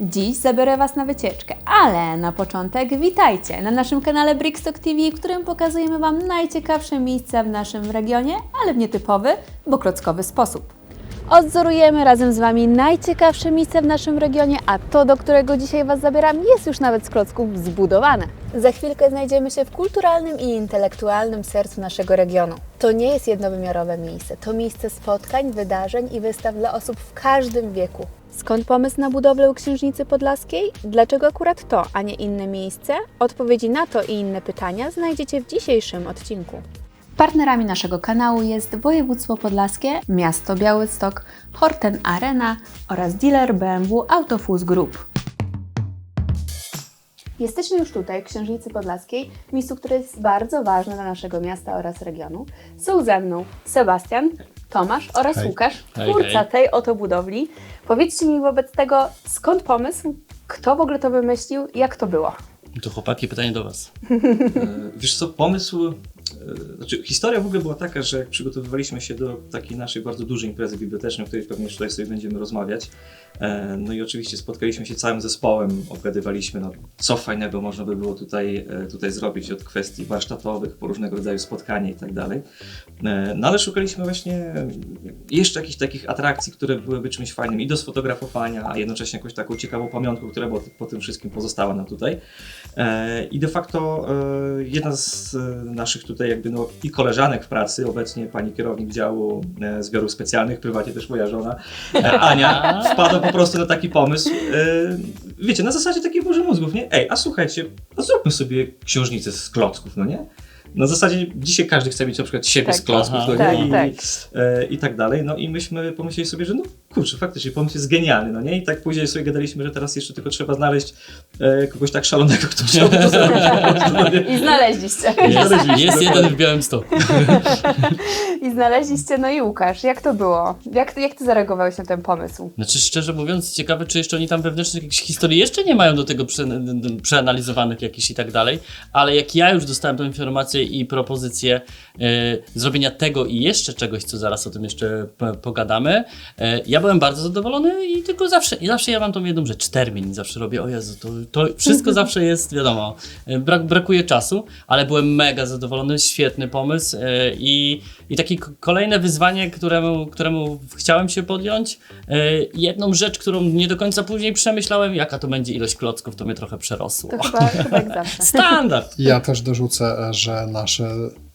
Dziś zabiorę Was na wycieczkę, ale na początek witajcie na naszym kanale Brickstock TV, w którym pokazujemy Wam najciekawsze miejsca w naszym regionie, ale w nietypowy, bo klockowy sposób. Odzorujemy razem z Wami najciekawsze miejsca w naszym regionie, a to, do którego dzisiaj Was zabieram, jest już nawet z klocków zbudowane. Za chwilkę znajdziemy się w kulturalnym i intelektualnym sercu naszego regionu. To nie jest jednowymiarowe miejsce, to miejsce spotkań, wydarzeń i wystaw dla osób w każdym wieku. Skąd pomysł na budowlę Księżnicy Podlaskiej? Dlaczego akurat to, a nie inne miejsce? Odpowiedzi na to i inne pytania znajdziecie w dzisiejszym odcinku. Partnerami naszego kanału jest województwo podlaskie, miasto Białystok, Horten Arena oraz dealer BMW Autofus Group. Jesteśmy już tutaj, w Księżnicy Podlaskiej, miejscu, które jest bardzo ważne dla naszego miasta oraz regionu. Są ze mną Sebastian, Tomasz oraz Hej. Łukasz, twórca tej oto budowli. Powiedzcie mi wobec tego, skąd pomysł, kto w ogóle to wymyślił, jak to było? To chłopaki, pytanie do Was. E, Wiesz co, pomysł, znaczy historia w ogóle była taka, że jak przygotowywaliśmy się do takiej naszej bardzo dużej imprezy bibliotecznej, o której pewnie tutaj sobie będziemy rozmawiać, e, no i oczywiście spotkaliśmy się całym zespołem, obgadywaliśmy, no, co fajnego można by było tutaj, e, tutaj zrobić od kwestii warsztatowych, po różnego rodzaju spotkania i tak dalej. E, No ale szukaliśmy właśnie jeszcze jakichś takich atrakcji, które byłyby czymś fajnym i do sfotografowania, a jednocześnie jakąś taką ciekawą pamiątką, która po tym wszystkim pozostała nam tutaj. E, I de facto e, jedna z e, naszych tutaj jakby no i koleżanek w pracy, obecnie pani kierownik działu zbiorów specjalnych, prywatnie też moja żona, Ania, wpadła po prostu na taki pomysł. Wiecie, na zasadzie takiej burzy mózgów, nie? Ej, a słuchajcie, a zróbmy sobie książnicę z klocków, no nie? Na zasadzie dzisiaj każdy chce mieć na przykład siebie Tak. z klocków, Aha. no nie? Tak, I, tak. i tak dalej. No i myśmy pomyśleli sobie, że no kurczę, faktycznie pomysł jest genialny, no nie? I tak później sobie gadaliśmy, że teraz jeszcze tylko trzeba znaleźć e, kogoś tak szalonego, kto chciałby to zrobić. I znaleźliście. Jest, jest jeden w Białymstoku. I znaleźliście, no i Łukasz, jak to było? Jak ty, jak ty zareagowałeś na ten pomysł? Znaczy, szczerze mówiąc, ciekawe, czy jeszcze oni tam wewnętrznych jakichś historii jeszcze nie mają do tego prze, przeanalizowanych jakichś i tak dalej, ale jak ja już dostałem tę informację i propozycję e, zrobienia tego i jeszcze czegoś, co zaraz o tym jeszcze pogadamy, e, ja byłem bardzo zadowolony i tylko zawsze, i zawsze ja mam tą jedną rzecz, termin, zawsze robię, o Jezu, to, to wszystko zawsze jest, wiadomo, brak, brakuje czasu, ale byłem mega zadowolony, świetny pomysł e, i, i takie kolejne wyzwanie, któremu, któremu chciałem się podjąć. E, Jedną rzecz, którą nie do końca później przemyślałem, jaka to będzie ilość klocków, to mnie trochę przerosło. To chyba, chyba jak zawsze. Standard! Ja też dorzucę, że nasze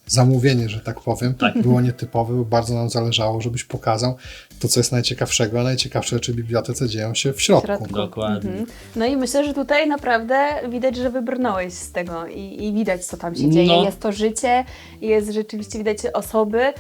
zamówienie, że tak powiem, było nietypowe, bo bardzo nam zależało, żebyś pokazał to, co jest najciekawszego, a najciekawsze rzeczy w bibliotece dzieją się w środku. środku. Dokładnie. Mhm. No i myślę, że tutaj naprawdę widać, że wybrnąłeś z tego i, i widać, co tam się No. dzieje. Jest to życie, jest rzeczywiście widać osoby, e,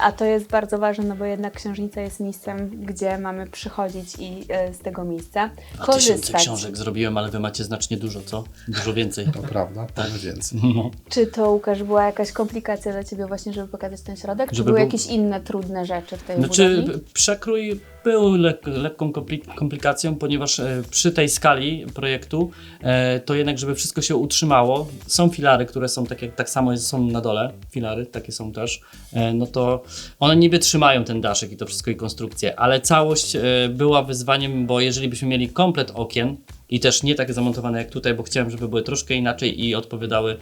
a to jest bardzo ważne, no bo jednak księżnica jest miejscem, gdzie mamy przychodzić i e, z tego miejsca A korzystać. książek zrobiłem, ale wy macie znacznie dużo, co? Dużo więcej. To prawda, powiedz więcej. No. Czy to, Łukasz, była jakaś komplikacja dla Ciebie właśnie, żeby pokazać ten środek? Czy Żeby były był- jakieś inne trudne rzeczy w tej Znaczy, budowli? Przekrój był lek, lekką kompli- komplikacją, ponieważ e, przy tej skali projektu e, to jednak, żeby wszystko się utrzymało, są filary, które są tak, jak, tak samo są na dole, filary takie są też, e, no to one niby trzymają ten daszek i to wszystko i konstrukcję, ale całość była wyzwaniem, bo jeżeli byśmy mieli komplet okien i też nie takie zamontowane jak tutaj, bo chciałem, żeby były troszkę inaczej i odpowiadały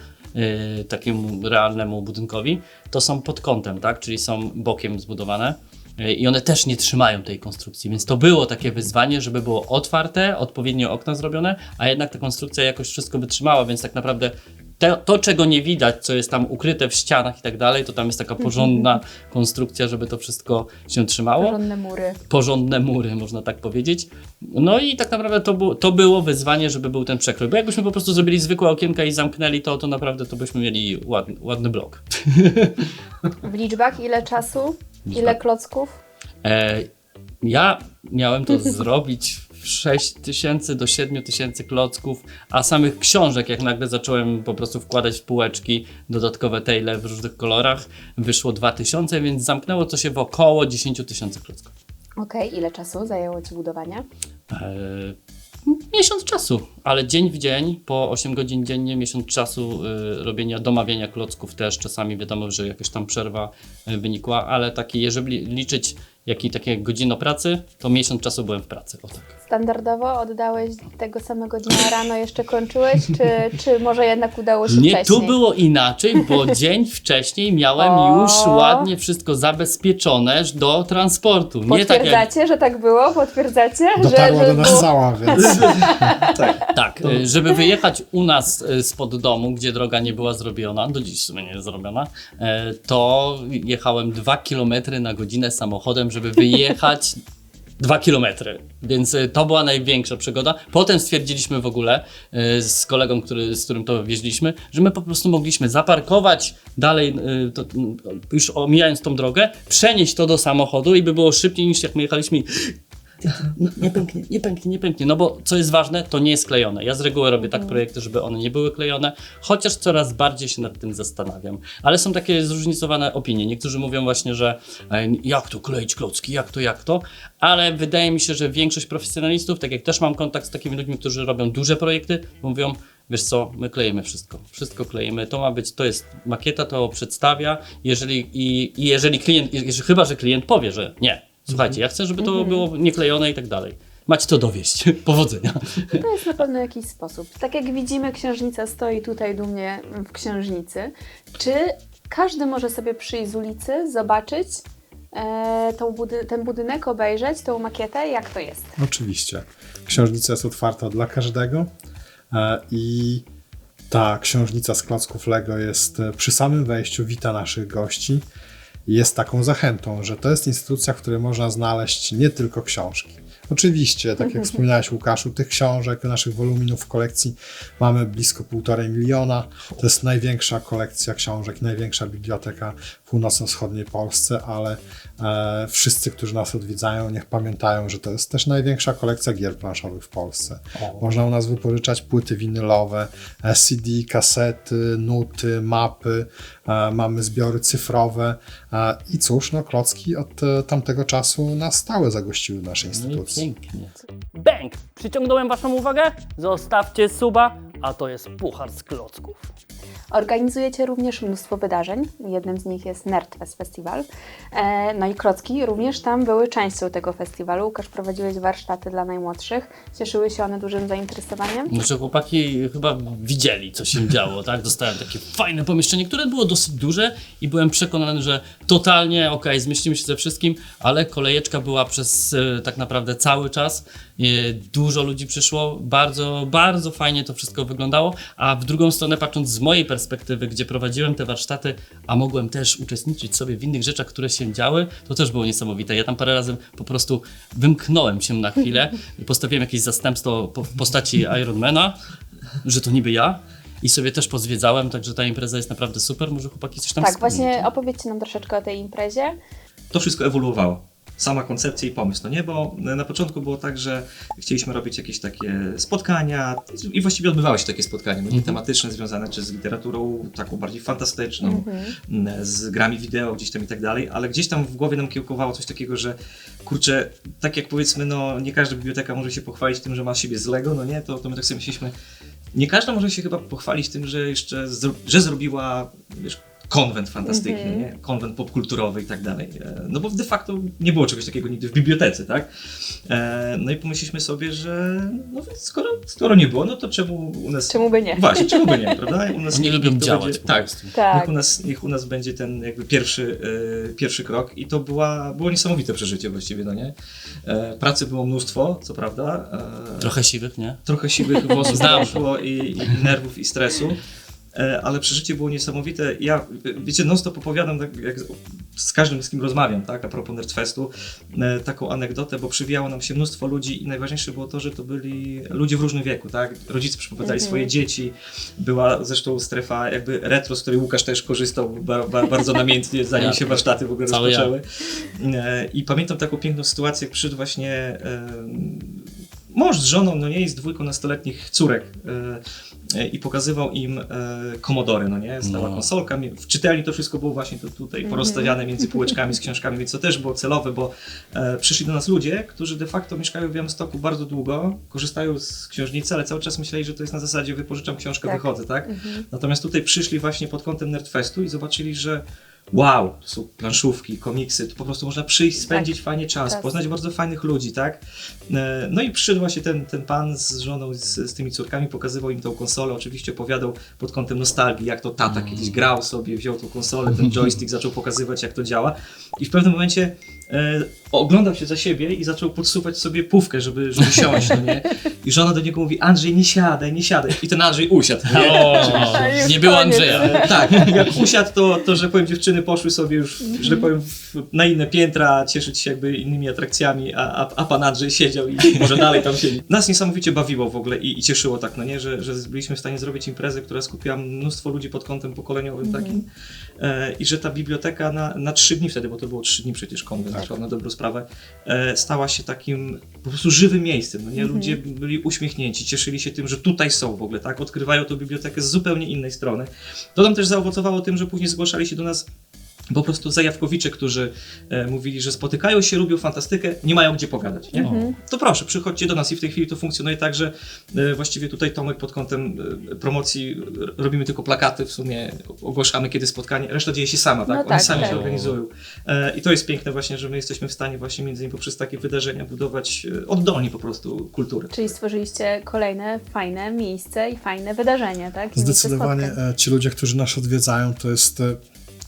takiemu realnemu budynkowi, to są pod kątem, tak, czyli są bokiem zbudowane. I one też nie trzymają tej konstrukcji, więc to było takie wyzwanie, żeby było otwarte, odpowiednio okna zrobione, a jednak ta konstrukcja jakoś wszystko wytrzymała, więc tak naprawdę te, to, czego nie widać, co jest tam ukryte w ścianach i tak dalej, to tam jest taka porządna konstrukcja, żeby to wszystko się trzymało. Porządne mury. Porządne mury, można tak powiedzieć. No i tak naprawdę to, było- to było wyzwanie, żeby był ten przekrój. Bo jakbyśmy po prostu zrobili zwykłe okienka i zamknęli to, to naprawdę to byśmy mieli ładny, ładny blok. W liczbach ile czasu? Ile klocków? E, ja miałem to zrobić w 6 tysięcy do 7 tysięcy klocków, a samych książek, jak nagle zacząłem po prostu wkładać w półeczki dodatkowe tejle w różnych kolorach, wyszło 2000, więc zamknęło to się w około 10 tysięcy klocków. Okej, ile czasu zajęło Ci budowanie? E, miesiąc czasu, ale dzień w dzień, po 8 godzin dziennie, miesiąc czasu y, robienia, domawiania klocków też. Czasami wiadomo, że jakaś tam przerwa y, wynikła, ale takie, jeżeli liczyć jak i takie godzino pracy, to miesiąc czasu byłem w pracy. O tak. Standardowo oddałeś tego samego dnia rano jeszcze kończyłeś, czy, czy może jednak udało się Nie, wcześniej? tu było inaczej, bo dzień wcześniej miałem O. już ładnie wszystko zabezpieczone do transportu. Nie tak jak Potwierdzacie, że tak było? Potwierdzacie? Dotarła że, do że nas było- zała, więc Tak. Tak, y, żeby wyjechać u nas y, spod domu, gdzie droga nie była zrobiona, do dziś w sumie nie jest zrobiona, e, to jechałem 2 km na godzinę samochodem, żeby wyjechać 2 km. Więc y, to była największa przygoda. Potem stwierdziliśmy w ogóle y, z kolegą, który, z którym to wieźliśmy, że my po prostu mogliśmy zaparkować dalej, y, to, już omijając tą drogę, przenieść to do samochodu i by było szybciej niż jak my jechaliśmy. No, nie pęknie, nie pęknie, nie pęknie. No bo co jest ważne, to nie jest klejone. Ja z reguły robię tak projekty, żeby one nie były klejone, chociaż coraz bardziej się nad tym zastanawiam. Ale są takie zróżnicowane opinie. Niektórzy mówią właśnie, że e, jak to kleić klocki, jak to, jak to, ale wydaje mi się, że większość profesjonalistów, tak jak też mam kontakt z takimi ludźmi, którzy robią duże projekty, mówią, wiesz co, my klejemy wszystko, wszystko klejemy, to ma być, to jest makieta, to przedstawia, jeżeli, i, i jeżeli klient, jeżeli, chyba, że klient powie, że nie, słuchajcie, ja chcę, żeby to było nieklejone i tak dalej. Macie to dowieść. Powodzenia. To jest na pewno jakiś sposób. Tak jak widzimy, księżnica stoi tutaj dumnie w księżnicy. Czy każdy może sobie przyjść z ulicy, zobaczyć e, tą budy- ten budynek, obejrzeć tą makietę? Jak to jest? oczywiście. Księżnica jest otwarta dla każdego e, i ta księżnica z klocków Lego jest e, przy samym wejściu, wita naszych gości. Jest taką zachętą, że to jest instytucja, w której można znaleźć nie tylko książki. Oczywiście, tak jak wspominałeś Łukaszu, tych książek, naszych woluminów w kolekcji mamy blisko półtorej miliona. To jest największa kolekcja książek, największa biblioteka w północno-wschodniej Polsce, ale e, wszyscy, którzy nas odwiedzają, niech pamiętają, że to jest też największa kolekcja gier planszowych w Polsce. Można u nas wypożyczać płyty winylowe, e, CD, kasety, nuty, mapy, mamy zbiory cyfrowe e, i cóż, no klocki od e, tamtego czasu na stałe zagościły w naszej No instytucji. pięknie. Bęk! Przyciągnąłem Waszą uwagę? Zostawcie suba, a to jest puchar z klocków. Organizujecie również mnóstwo wydarzeń. Jednym z nich jest Nerdfest Festival. E, no i Krocki również tam były częścią tego festiwalu. Łukasz, prowadziłeś warsztaty dla najmłodszych. Cieszyły się one dużym zainteresowaniem? Znaczy chłopaki chyba widzieli, co się działo, tak? Dostałem takie fajne pomieszczenie, które było dosyć duże i byłem przekonany, że totalnie okej, zmieścimy się ze wszystkim, ale kolejeczka była przez e, tak naprawdę cały czas. E, dużo ludzi przyszło, bardzo, bardzo fajnie to wszystko wyglądało, a w drugą stronę patrząc z mojej perspektywy, gdzie prowadziłem te warsztaty, a mogłem też uczestniczyć sobie w innych rzeczach, które się działy, to też było niesamowite. Ja tam parę razy po prostu wymknąłem się na chwilę, postawiłem jakieś zastępstwo w postaci Ironmana, że to niby ja. I sobie też pozwiedzałem, także ta impreza jest naprawdę super. Może chłopaki coś tam Tak, wspomną, właśnie opowiedzcie nam troszeczkę o tej imprezie. to wszystko ewoluowało. Sama koncepcja i pomysł, no nie? Bo na początku było tak, że chcieliśmy robić jakieś takie spotkania i właściwie odbywały się takie spotkania, mm tematyczne, związane czy z literaturą taką bardziej fantastyczną, Mhm. z grami wideo gdzieś tam i tak dalej, ale gdzieś tam w głowie nam kiełkowało coś takiego, że kurczę, tak jak powiedzmy, no nie każda biblioteka może się pochwalić tym, że ma siebie z Lego, no nie? To, to my tak sobie myśleliśmy, nie każda może się chyba pochwalić tym, że jeszcze, zro- że zrobiła, wiesz, konwent fantastyczny, Mhm. nie? konwent popkulturowy i tak dalej. E, No bo de facto nie było czegoś takiego nigdy w bibliotece, tak? E, No i pomyśleliśmy sobie, że no skoro, skoro nie było, no to czemu u nas... Czemu by nie? Właśnie, czemu by nie, prawda? U nas niech lubią działać Będzie, tak. Tak. Niech u, nas, niech u nas będzie ten jakby pierwszy, e, pierwszy krok i to była, było niesamowite przeżycie właściwie, no nie? E, pracy było mnóstwo, co prawda. E, Trochę siwych, nie? trochę siwych włosów Znam. poszło i, i nerwów i stresu. E, Ale przeżycie było niesamowite. Ja, wiecie, non stop opowiadam, tak jak z każdym, z kim rozmawiam, tak, a propos Nerdfestu, e, taką anegdotę, bo przywijało nam się mnóstwo ludzi i najważniejsze było to, że to byli ludzie w różnym wieku, tak. Rodzice przyprowadzali Mhm. swoje dzieci, była zresztą strefa jakby retro, z której Łukasz też korzystał ba, ba, bardzo namiętnie, zanim Ja. się warsztaty w ogóle Cały ja. rozpoczęły. E, I pamiętam taką piękną sytuację, jak przyszedł właśnie mąż z żoną, no nie, i z dwójką nastoletnich córek e, e, i pokazywał im e, komodory, no nie, stała No. konsolka, w czytelni to wszystko było właśnie to tutaj Mhm. porozstawiane między półeczkami z książkami, więc to też było celowe, bo przyszli do nas ludzie, którzy de facto mieszkają w Białymstoku bardzo długo, korzystają z książnicy, ale cały czas myśleli, że to jest na zasadzie wypożyczam książkę, Tak. wychodzę, tak? Mhm. Natomiast tutaj przyszli właśnie pod kątem Nerdfestu i zobaczyli, że wow, to są planszówki, komiksy, tu po prostu można przyjść, spędzić fajnie czas, Czas. poznać bardzo fajnych ludzi, tak? E, No i przyszedł właśnie ten, ten pan z żoną, z, z tymi córkami, pokazywał im tą konsolę, oczywiście opowiadał pod kątem nostalgii, jak to tata kiedyś grał sobie, wziął tą konsolę, ten joystick, zaczął pokazywać, jak to działa i w pewnym momencie e, oglądał się za siebie i zaczął podsuwać sobie pówkę, żeby, żeby siąść, no nie? I żona do niego mówi, Andrzej, nie siadaj, nie siadaj. I ten Andrzej usiadł. nie? O, Już nie było koniec. Andrzeja. Tak, jak usiadł, to, to, że powiem, dziewczyny poszły sobie już, że powiem, w, na inne piętra, cieszyć się jakby innymi atrakcjami, a, a, a pan Andrzej siedział i może dalej tam siedzi. Nas niesamowicie bawiło w ogóle i, i cieszyło tak, no nie, że, że byliśmy w stanie zrobić imprezę, która skupiła mnóstwo ludzi pod kątem pokoleniowym takim e, i że ta biblioteka na, na trzy dni wtedy, bo to było trzy dni przecież konwent, tak. na dobrą sprawę, e, stała się takim po prostu żywym miejscem, no nie, ludzie byli uśmiechnięci, cieszyli się tym, że tutaj są w ogóle, tak, odkrywają tą bibliotekę z zupełnie innej strony. To nam też zaowocowało tym, że później zgłaszali się do nas po prostu zajawkowicze, którzy e, mówili, że spotykają się, lubią fantastykę, nie mają gdzie pogadać. Nie? To proszę, przychodźcie do nas i w tej chwili to funkcjonuje tak, że e, właściwie tutaj Tomek pod kątem e, promocji r- robimy tylko plakaty, w sumie ogłaszamy kiedy spotkanie, reszta dzieje się sama, tak? No Oni tak, sami tak. się organizują. E, I to jest piękne właśnie, że my jesteśmy w stanie właśnie między innymi poprzez takie wydarzenia budować e, oddolnie po prostu kulturę. Czyli stworzyliście kolejne fajne miejsce i fajne wydarzenie, tak? I miejsce Zdecydowanie spotkań. e, ci ludzie, którzy nas odwiedzają, to jest e,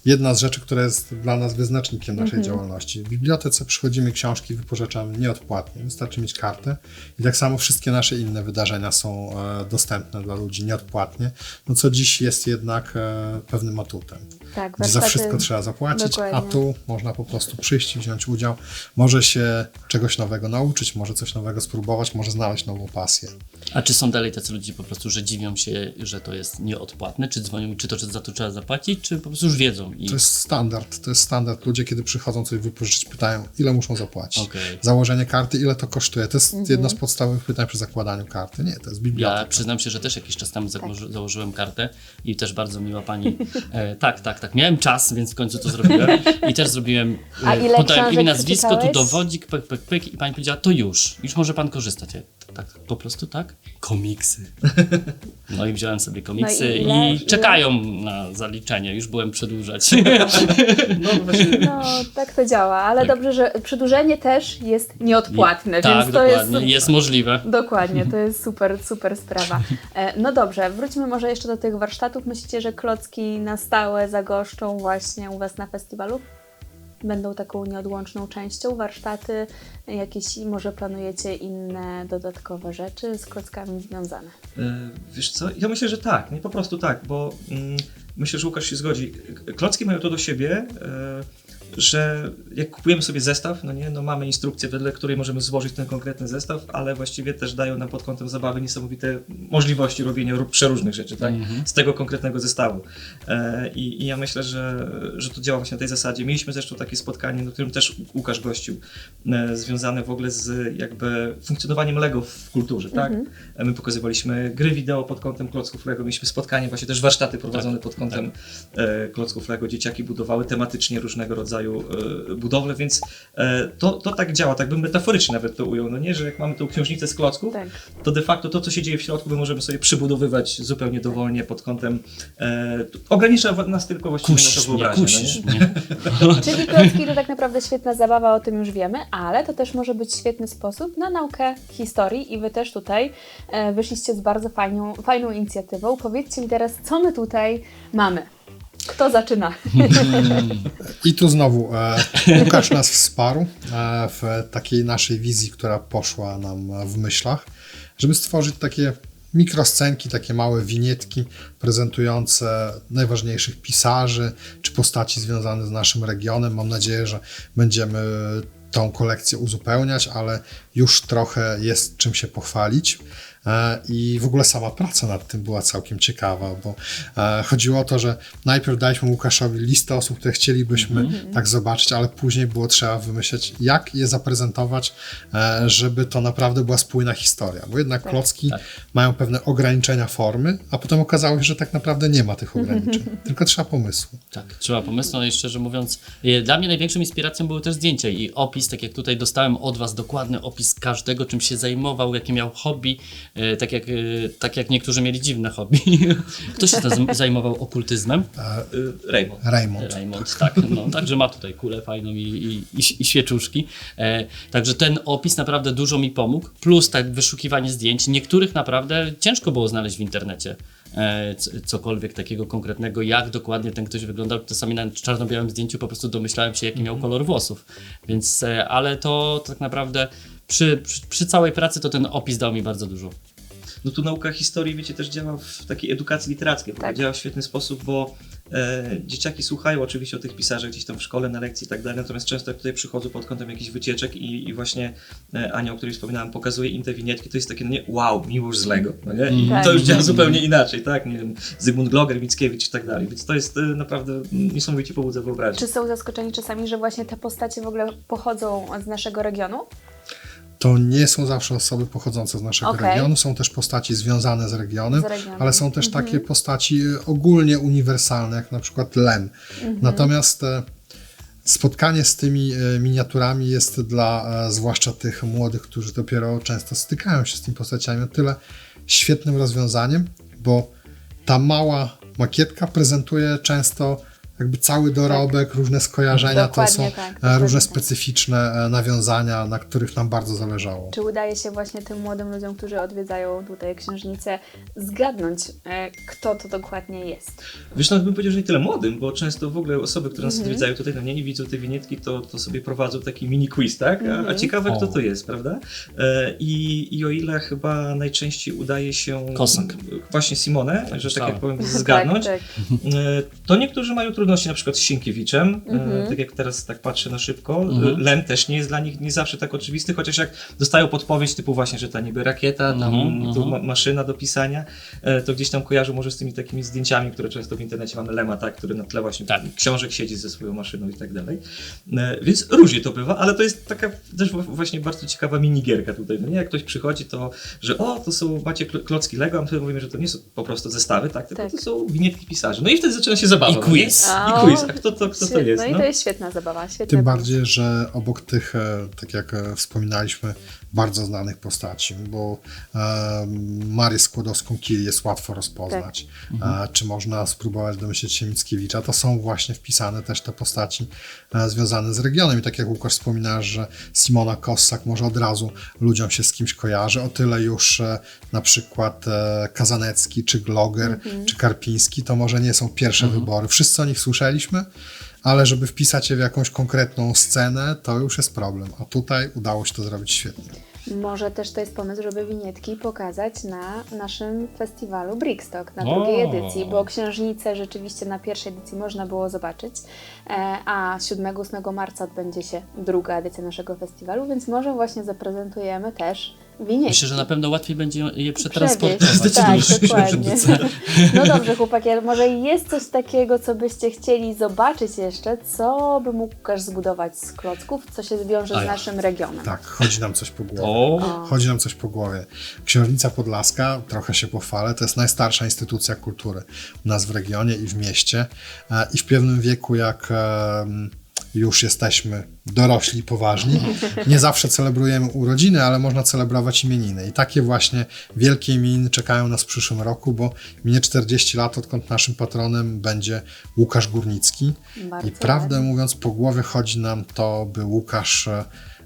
jedna z rzeczy, która jest dla nas wyznacznikiem naszej działalności. W bibliotece przychodzimy książki, wypożyczamy nieodpłatnie, wystarczy mieć kartę i tak samo wszystkie nasze inne wydarzenia są e, dostępne dla ludzi nieodpłatnie, no co dziś jest jednak e, pewnym atutem. Tak, Gdzie za wszystko trzeba zapłacić, a Dokładnie. tu można po prostu przyjść i wziąć udział. Może się czegoś nowego nauczyć, może coś nowego spróbować, może znaleźć nową pasję. A czy są dalej tacy ludzie po prostu, że dziwią się, że to jest nieodpłatne? Czy dzwonią, czy to czy za to trzeba zapłacić, czy po prostu już wiedzą? I... To jest standard, to jest standard. Ludzie, kiedy przychodzą coś wypożyczyć, pytają, ile muszą zapłacić. Okej. Założenie karty, ile to kosztuje? To jest Mhm. jedno z podstawowych pytań przy zakładaniu karty. Nie, to jest biblioteka. Ja przyznam się, że też jakiś czas temu Tak. założy, założyłem kartę i też bardzo miła pani. E, tak, tak, tak. Miałem czas, więc w końcu to zrobiłem. I też zrobiłem. E, A ile podałem imię, nazwisko, tu dowodzik, pyk, pyk, pyk. I pani powiedziała, to już. Już może pan korzystać. Tak, po prostu tak? Komiksy. No i wziąłem sobie komiksy No i i, ile- czekają na zaliczenie. Już byłem przedłużać. No właśnie, No, tak to działa, ale dobrze, że przedłużenie też jest nieodpłatne, tak, więc to dokładnie. jest... Jest możliwe. Dokładnie, to jest super, super sprawa. E, No dobrze, wróćmy może jeszcze do tych warsztatów. Myślicie, że klocki na stałe zagoszczą właśnie u Was na festiwalu? Będą taką nieodłączną częścią warsztaty, jakieś może planujecie inne dodatkowe rzeczy z klockami związane? E, Wiesz co, ja myślę, że tak, nie po prostu tak, bo mm, myślę, że Łukasz się zgodzi. Klocki mają to do siebie, e, że jak kupujemy sobie zestaw, no nie, no mamy instrukcję, wedle której możemy złożyć ten konkretny zestaw, ale właściwie też dają nam pod kątem zabawy niesamowite możliwości robienia ró- przeróżnych rzeczy, tak, z tego konkretnego zestawu. E, i, I ja myślę, że, że to działa właśnie na tej zasadzie. Mieliśmy zresztą takie spotkanie, na którym też Łukasz gościł, e, związane w ogóle z jakby funkcjonowaniem Lego w kulturze, tak? E, My pokazywaliśmy gry wideo pod kątem klocków Lego, mieliśmy spotkanie, właśnie też warsztaty prowadzone pod kątem e, klocków Lego. Dzieciaki budowały tematycznie różnego rodzaju e, budowle, więc e, to, to tak działa, tak bym metaforycznie nawet to ujął, no nie, że jak mamy tą książnicę z klocków, Tak. to de facto to, co się dzieje w środku, my możemy sobie przybudowywać zupełnie dowolnie pod kątem, e, ogranicza nas tylko właściwie Kusisz wyobraźnia. kusisz no nie? Czyli klocki to tak naprawdę świetna zabawa, o tym już wiemy, ale to też może być świetny sposób na naukę historii i Wy też tutaj e, wyszliście z bardzo fajną, fajną inicjatywą. Powiedzcie mi teraz, co my tutaj mamy? Kto zaczyna? I tu znowu e, Łukasz nas wsparł e, w takiej naszej wizji, która poszła nam w myślach, żeby stworzyć takie mikroscenki, takie małe winietki prezentujące najważniejszych pisarzy czy postaci związane z naszym regionem. Mam nadzieję, że będziemy tą kolekcję uzupełniać, ale już trochę jest czym się pochwalić. E, I w ogóle sama praca nad tym była całkiem ciekawa, bo e, chodziło o to, że najpierw daliśmy Łukaszowi listę osób, które chcielibyśmy tak zobaczyć, ale później było trzeba wymyśleć, jak je zaprezentować, e, żeby to naprawdę była spójna historia, bo jednak klocki mają pewne ograniczenia formy, a potem okazało się, że tak naprawdę nie ma tych ograniczeń, tylko trzeba pomysłu. Tak, trzeba pomysłu, no i szczerze mówiąc, dla mnie największą inspiracją były też zdjęcia i opis tak jak tutaj dostałem od Was dokładny opis każdego, czym się zajmował, jakie miał hobby, tak jak, e, tak jak niektórzy mieli dziwne hobby. Kto się tam zajmował okultyzmem? Y, Raymond. Raymond. Raymond, tak. No, także ma tutaj kulę fajną i, i, i, i świeczuszki. E, także ten opis naprawdę dużo mi pomógł. Plus tak wyszukiwanie zdjęć. Niektórych naprawdę ciężko było znaleźć w internecie. E, cokolwiek takiego konkretnego, jak dokładnie ten ktoś wyglądał. Czasami na czarno-białym zdjęciu po prostu domyślałem się, jaki miał kolor włosów. Więc, e, ale to tak naprawdę przy, przy, przy całej pracy to ten opis dał mi bardzo dużo. No tu nauka historii, wiecie, też działa w takiej edukacji literackiej. Tak. Działa w świetny sposób, bo dzieciaki słuchają oczywiście o tych pisarzach gdzieś tam w szkole, na lekcji i tak dalej, natomiast często jak tutaj przychodzą pod kątem jakichś wycieczek i, i właśnie e, Ania, o której wspominałem, pokazuje im te winietki, to jest takie, no nie, wow, miłość z Lego, no nie? I Tak. to już działa zupełnie inaczej, tak? Nie wiem, Zygmunt Gloger, Mickiewicz i tak dalej, więc to jest e, naprawdę niesamowicie pobudza wyobraźni. Czy są zaskoczeni czasami, że właśnie te postacie w ogóle pochodzą z naszego regionu? To nie są zawsze osoby pochodzące z naszego Okej. regionu, są też postaci związane z regionem, Z regionem. ale są też takie postaci e, ogólnie uniwersalne, jak na przykład Lem. Natomiast e, spotkanie z tymi e, miniaturami jest dla zwłaszcza tych młodych, którzy dopiero często stykają się z tymi postaciami, o tyle świetnym rozwiązaniem, bo ta mała makietka prezentuje często jakby cały dorobek, różne skojarzenia, to Dokładnie są tak, e, różne tak. specyficzne e, nawiązania, na których nam bardzo zależało. Czy udaje się właśnie tym młodym ludziom, którzy odwiedzają tutaj księżnicę, zgadnąć, e, kto to dokładnie jest? Wiesz, nawet bym powiedział, że nie tyle młodym, bo często w ogóle osoby, które nas odwiedzają tutaj na mnie i widzą te winietki, to, to sobie prowadzą taki mini quiz, tak? A, a ciekawe, kto to jest, prawda? I, I o ile chyba najczęściej udaje się Kosak. właśnie Simone, że tak jak powiem, zgadnąć, Tak, tak. To niektórzy mają trudności na przykład z Sienkiewiczem, Mhm. e, tak jak teraz tak patrzę na szybko. E, Lem też nie jest dla nich nie zawsze tak oczywisty, chociaż jak dostają podpowiedź typu właśnie, że ta niby rakieta, tam Mhm, tu mhm. ma maszyna do pisania, e, to gdzieś tam kojarzą może z tymi takimi zdjęciami, które często w internecie mamy Lema, tak, który na tle właśnie Tak. książek siedzi ze swoją maszyną i tak dalej. Więc różnie to bywa, ale to jest taka też właśnie bardzo ciekawa minigierka tutaj. No nie, jak ktoś przychodzi, to że o, to są, macie kl- klocki Lego, a my mówimy, że to nie są po prostu zestawy, tak, tylko Tak. to są winietki pisarzy. No i wtedy zaczyna się zabawa. I no quiz. I quiz. A kto to, kto to jest? No i No? to jest świetna zabawa. Świetny Tym bardziej, że obok tych, e, tak jak e, wspominaliśmy, bardzo znanych postaci, bo e, Marię Skłodowską-Curie jest łatwo rozpoznać. E, czy można spróbować domyśleć się Mickiewicza? To są właśnie wpisane też te postaci e, związane z regionem. I tak jak Łukasz wspominasz, że Simona Kossak może od razu ludziom się z kimś kojarzy, o tyle już e, na przykład Kazanecki, czy Gloger, czy Karpiński, to może nie są pierwsze wybory. Wszyscy o nich słyszeliśmy, ale żeby wpisać je w jakąś konkretną scenę, to już jest problem. A tutaj udało się to zrobić świetnie. Może też to jest pomysł, żeby winietki pokazać na naszym festiwalu Brickstock, na O. drugiej edycji, bo księżnicę rzeczywiście na pierwszej edycji można było zobaczyć, e, a 7-8 marca odbędzie się druga edycja naszego festiwalu, więc może właśnie zaprezentujemy też Myślę, że na pewno łatwiej będzie je przetransportować. Tak, dokładnie. No dobrze, chłopaki, ale może jest coś takiego, co byście chcieli zobaczyć jeszcze, co by mógł Łukasz zbudować z klocków, co się wiąże z ja. naszym regionem. Tak, chodzi nam coś po głowie. O, Chodzi nam coś po głowie. Księżnica Podlaska, trochę się pochwalę, to jest najstarsza instytucja kultury u nas w regionie i w mieście. E, I w pewnym wieku, jak już jesteśmy dorośli, poważni, nie zawsze celebrujemy urodziny, ale można celebrować imieniny. I takie właśnie wielkie imieniny czekają nas w przyszłym roku, bo minie 40 lat, odkąd naszym patronem będzie Łukasz Górnicki. Bardzo I prawdę mówiąc, po głowie chodzi nam to, by Łukasz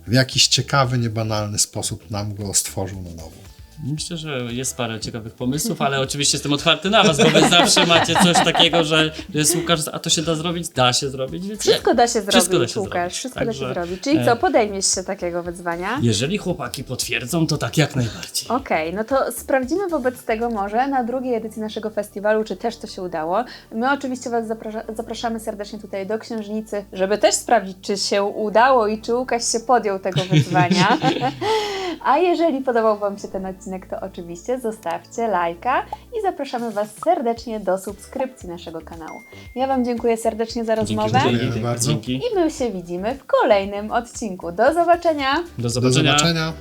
w jakiś ciekawy, niebanalny sposób nam go stworzył na nowo. Myślę, że jest parę ciekawych pomysłów, ale oczywiście jestem otwarty na was, bo wy zawsze macie coś takiego, że jest Łukasz, a to się da zrobić? Da się zrobić, więc Wszystko da się zrobić, Wszystko da się Łukasz, zrobić. wszystko da się Także, zrobić. Czyli e, co, podejmiesz się takiego wyzwania? jeżeli chłopaki potwierdzą, to tak jak najbardziej. Okej, no to sprawdzimy wobec tego może na drugiej edycji naszego festiwalu, czy też to się udało. My oczywiście Was zaprasza, zapraszamy serdecznie tutaj do Księżnicy, żeby też sprawdzić, czy się udało i czy Łukasz się podjął tego wyzwania. A jeżeli podobał Wam się ten odcinek, to oczywiście zostawcie lajka i zapraszamy Was serdecznie do subskrypcji naszego kanału. Ja Wam dziękuję serdecznie za rozmowę Dziękujemy bardzo. Dzięki. i my się widzimy w kolejnym odcinku. Do zobaczenia! Do zobaczenia.